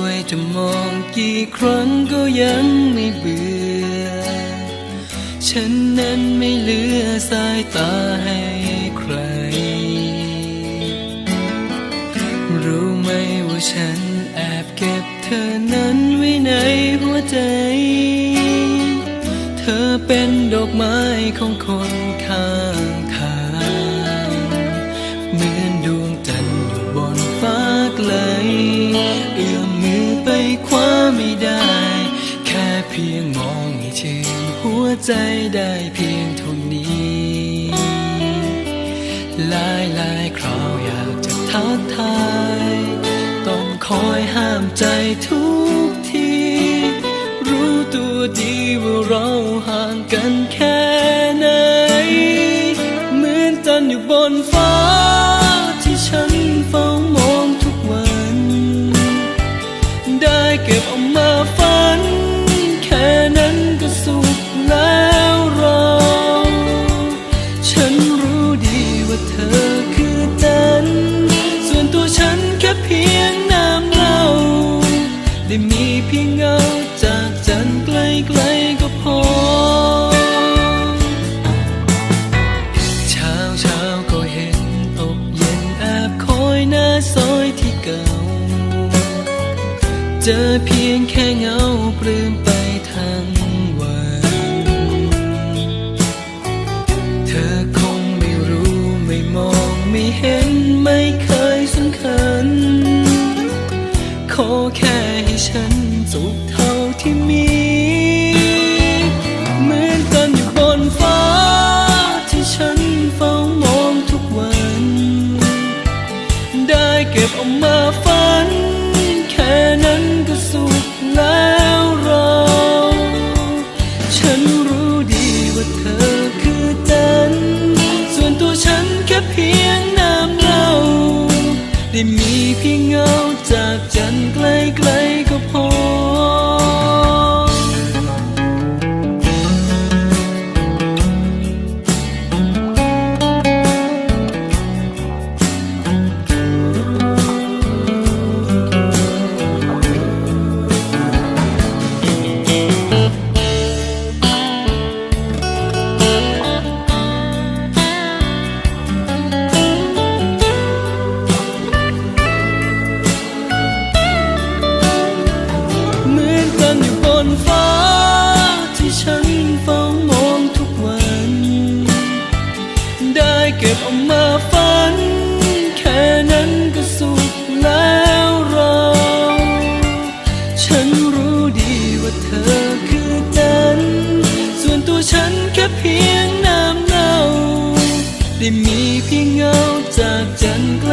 วยจะมองกี่ครั้งก็ยังไม่เบื่อ ฉันนั้นไม่เหลือสายตาให้ใคร รู้ไหมว่าฉันแอบเก็บเธอนั้นไว้ในหัวใจ เธอเป็นดอกไม้ของคนข้า ใจได้เพียงเท่านี้ หลายหลายคราวอยากจะทักทาย ต้องคอยห้ามใจทุกที รู้ตัวดีว่าเราห่างกันแค่ไหน เหมือนจันอยู่บนฟ้าที่ฉันเฝ้ามองทุกวัน ได้เก็บเออกมาฝัน เพียงเงาจากจันทร์ไกลๆก็พอเช้าเช้าก็เห็นตกเย็นแอบคอยหน้าซอยที่เก่า เจอเพียงแค่เงาปลื้มไปทั้งวันเธอค สุขเท่าที่มี เหมือนกันอยู่บนฟ้า ที่ฉันเฝ้ามองทุกวัน ได้เก็บเอามาฝัน แค่นั้นก็สุขแล้วเรา ฉันรู้ดีว่าเธอคือจันส่วนตัวฉันแค่เพียงน้ำเล่า ได้มีเพียงเงาจากจันไกลไกล จากจันไกล